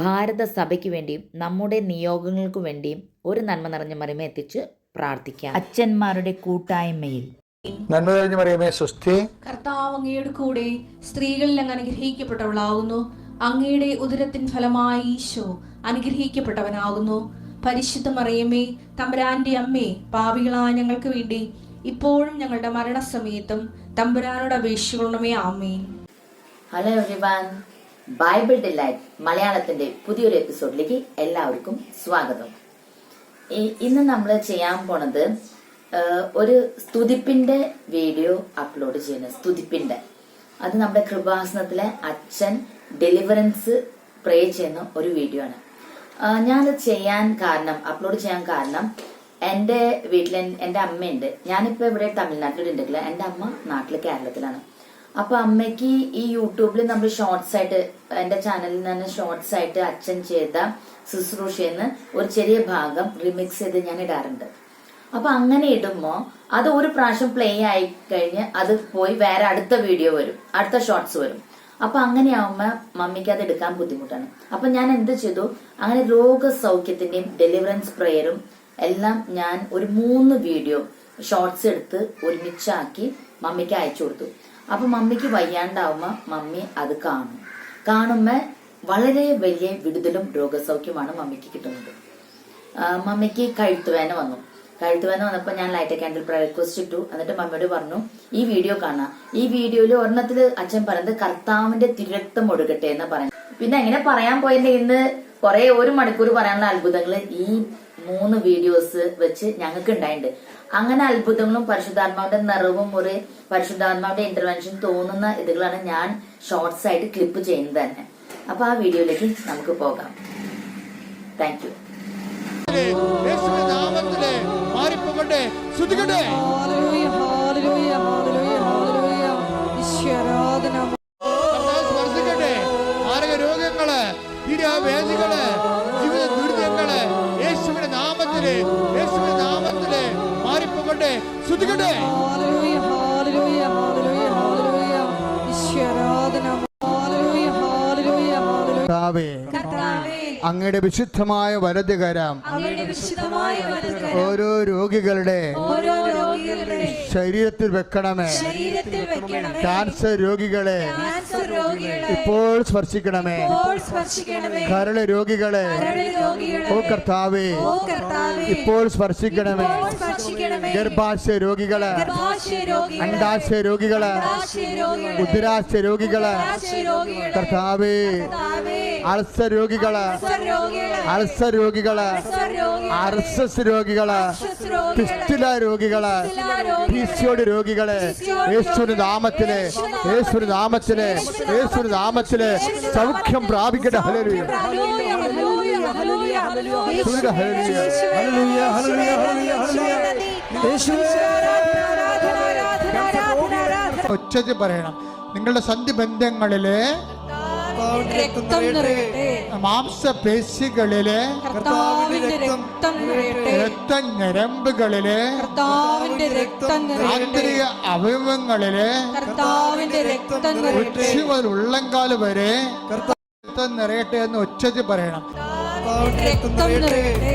ഭാരത സഭയ്ക്ക് വേണ്ടിയും നമ്മുടെ നിയോഗങ്ങൾക്ക് വേണ്ടിയും ഒരു നന്മ നിറഞ്ഞ മറിമ എത്തിച്ച് പ്രാർത്ഥിക്കാം. അച്ഛന്മാരുടെ കൂട്ടായ്മയിൽ. നന്മ നിറഞ്ഞ കർത്താവ് അങ്ങയുടെ കൂടെ സ്ത്രീകളിൽ അങ്ങ് അനുഗ്രഹിക്കപ്പെട്ടവളാകുന്നു അങ്ങയുടെ ഉദരത്തിൻ ഫലമായി ഈശോ അനുഗ്രഹിക്കപ്പെട്ടവനാകുന്നു. പരിശുദ്ധ മറിയമ്മേ തമ്പുരാന്റെ അമ്മേ പാപികളായ ഞങ്ങൾക്ക് വേണ്ടി ഇപ്പോഴും ഞങ്ങളുടെ മരണസമയത്തും തമ്പുരാനോട് അപേക്ഷിക്കണമേ. ആമേ ഹലോ എവ്രിവൺ ബൈബിൾ ഡിലൈറ്റ് മലയാളത്തിന്റെ പുതിയൊരു എപ്പിസോഡിലേക്ക് എല്ലാവർക്കും സ്വാഗതം. ഇന്ന് നമ്മൾ ചെയ്യാൻ പോണത് ഒരു സ്തുതിപ്പിന്റെ വീഡിയോ അപ്ലോഡ് ചെയ്യുന്നത് സ്തുതിപ്പിന്റെ. അത് നമ്മുടെ കൃപാസനത്തിലെ അച്ഛൻ ഡെലിവറൻസ് പ്രേ ചെയ്യുന്ന ഒരു വീഡിയോ ആണ്. ഞാൻ ചെയ്യാൻ കാരണം അപ്ലോഡ് ചെയ്യാൻ കാരണം എന്റെ വീട്ടിൽ എന്റെ അമ്മയുണ്ട്. ഞാനിപ്പോൾ ഇവിടെ തമിഴ്നാട്ടിലുണ്ടെങ്കിൽ എന്റെ അമ്മ നാട്ടിൽ കേരളത്തിലാണ്. അപ്പൊ അമ്മയ്ക്ക് ഈ യൂട്യൂബിൽ നമ്മൾ ഷോർട്സ് ആയിട്ട് എന്റെ ചാനലിൽ തന്നെ ഷോർട്സ് ആയിട്ട് അച്ഛൻ ചെയ്ത ശുശ്രൂഷയെന്ന് ഒരു ചെറിയ ഭാഗം റിമിക്സ് ചെയ്ത് ഞാൻ ഇടാറുണ്ട്. അപ്പൊ അങ്ങനെ ഇടുമ്പോ അത് ഒരു പ്രാവശ്യം പ്ലേ ആയി കഴിഞ്ഞ് അത് പോയി വേറെ അടുത്ത വീഡിയോ വരും അടുത്ത ഷോർട്സ് വരും. അപ്പൊ അങ്ങനെയാവുമ്പോ മമ്മിക്ക് അത് എടുക്കാൻ ബുദ്ധിമുട്ടാണ്. അപ്പൊ ഞാൻ എന്ത് ചെയ്തു? അങ്ങനെ രോഗസൗഖ്യത്തിന്റെയും ഡെലിവറൻസ് പ്രെയറും എല്ലാം ഞാൻ ഒരു മൂന്ന് വീഡിയോ ഷോർട്സ് എടുത്ത് ഒരുമിച്ചാക്കി മമ്മിക്ക് അയച്ചു കൊടുത്തു. അപ്പൊ മമ്മിക്ക് വയ്യാണ്ടാവുമ്പോ മമ്മി അത് കാണും. കാണുമ്പോ വളരെ വലിയ വിടുതലും രോഗസൗഖ്യമാണ് മമ്മിക്ക് കിട്ടുന്നത്. മമ്മിക്ക് കഴുത്തുവേന വന്നു. കഴുത്തുവേന വന്നപ്പോൾ ഞാൻ ലൈറ്റ് ക്യാൻഡിൽ റിക്വസ്റ്റ് ഇട്ടു. എന്നിട്ട് മമ്മിയോട് പറഞ്ഞു ഈ വീഡിയോ കാണാം. ഈ വീഡിയോയിൽ ഒരെണ്ണത്തിൽ അച്ഛൻ പറയുന്നത് കർത്താവിന്റെ തിരക്തം ഒടുക്കട്ടെ എന്ന് പറഞ്ഞു. പിന്നെ എങ്ങനെ പറയാൻ പോയതിന്റെ ഇന്ന് കുറെ ഒരു മണിക്കൂർ പറയാനുള്ള അത്ഭുതങ്ങൾ ഈ മൂന്ന് വീഡിയോസ് വെച്ച് ഞങ്ങൾക്ക് ഉണ്ടായിട്ടുണ്ട് അങ്ങനെ അത്ഭുതങ്ങളും പരിശുദ്ധാത്മാവിന്റെ നിറവും ഒരു പരിശുദ്ധാത്മാവിന്റെ ഇന്റർവെൻഷൻ തോന്നുന്ന ഇതുകളാണ് ഞാൻ ഷോർട്സ് ആയിട്ട് ക്ലിപ്പ് ചെയ്യുന്നത് തന്നെ. അപ്പൊ ആ വീഡിയോയിലേക്ക് നമുക്ക് പോകാം. താങ്ക് യു മാരക രോഗങ്ങൾ യേശുവിന്റെ മാറിപ്പോകട്ടെ യേശുവിന്റെ നാമത്തിലെ മാറിപ്പോകട്ടെ. ശ്രദ്ധിക്കട്ടെ അങ്ങയുടെ വിശുദ്ധമായ വലതുകരം ഓരോ രോഗികളുടെ ശരീരത്തിൽ വെക്കണമേ. ക്യാൻസർ രോഗികളെ ഇപ്പോൾ സ്പർശിക്കണമേ. കരൾ രോഗികളെ. ഓ കർത്താവേ. ഇപ്പോൾ സ്പർശിക്കണമേ. ഗർഭാശയ രോഗികളെ. അണ്ടാശയ രോഗികളെ. ഉദരാശയ രോഗികളെ. കർത്താവേ. അർസ രോഗികൾ. അർസ രോഗികൾ. അർസസ് രോഗികൾ. പിസ്റ്റില രോഗികൾ. രോഗികളെ. സിയോട് രോഗികൾ. യേശുവിന് നാമത്തിൽ. യേശുവിന് നാമത്തിൽ. നാമത്തിൽ സൗഖ്യം പ്രാപിക്കട്ടെ. ഹലലുയ ഹലലുയ പറയണം. നിങ്ങളുടെ സന്ധി ബന്ധങ്ങളിലെ മാംസപേശികളിലെ കർത്താവിന്റെ രക്തം രക്തഞരമ്പുകളിലെ കർത്താവിന്റെ രക്തം ആന്തരിക അവയവങ്ങളിലെ കർത്താവിന്റെ രക്തം നിറയട്ടെ. ഉച്ച മുതൽ ഉള്ളങ്കാൽ വരെ രക്തം നിറയട്ടെ എന്ന് ഒച്ചത്തിൽ പറയണം. രക്തം നിറയട്ടെ.